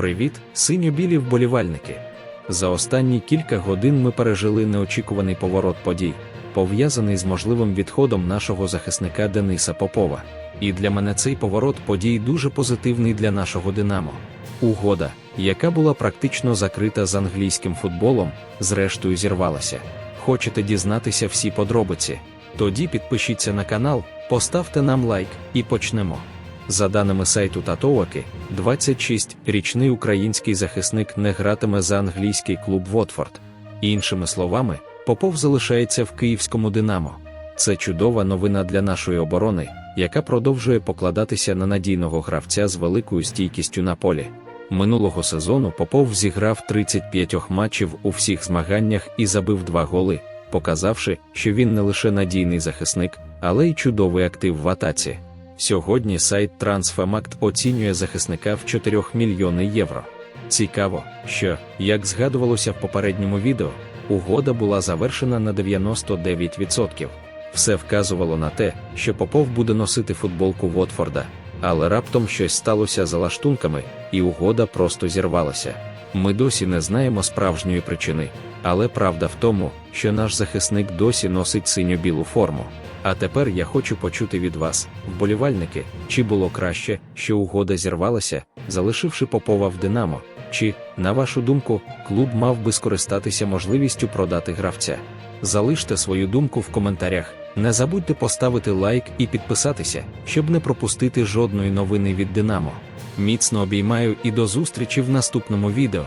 Привіт, синьо-білі вболівальники! За останні кілька годин ми пережили неочікуваний поворот подій, пов'язаний з можливим відходом нашого захисника Дениса Попова. І для мене цей поворот подій дуже позитивний для нашого Динамо. Угода, яка була практично закрита з англійським футболом, зрештою зірвалася. Хочете дізнатися всі подробиці? Тоді підпишіться на канал, поставте нам лайк і почнемо. За даними сайту Татоваки, 26-річний український захисник не гратиме за англійський клуб Вотфорд. Іншими словами, Попов залишається в київському Динамо. Це чудова новина для нашої оборони, яка продовжує покладатися на надійного гравця з великою стійкістю на полі. Минулого сезону Попов зіграв 35 матчів у всіх змаганнях і забив два голи, показавши, що він не лише надійний захисник, але й чудовий актив в атаці. Сьогодні сайт Transfermarkt оцінює захисника в 4 мільйони євро. Цікаво, що, як згадувалося в попередньому відео, угода була завершена на 99%. Все вказувало на те, що Попов буде носити футболку Вотфорда, але раптом щось сталося за лаштунками, і угода просто зірвалася. Ми досі не знаємо справжньої причини, але правда в тому, що наш захисник досі носить синьо-білу форму. А тепер я хочу почути від вас, вболівальники, чи було краще, що угода зірвалася, залишивши Попова в Динамо, чи, на вашу думку, клуб мав би скористатися можливістю продати гравця. Залиште свою думку в коментарях. Не забудьте поставити лайк і підписатися, щоб не пропустити жодної новини від Динамо. Міцно обіймаю і до зустрічі в наступному відео.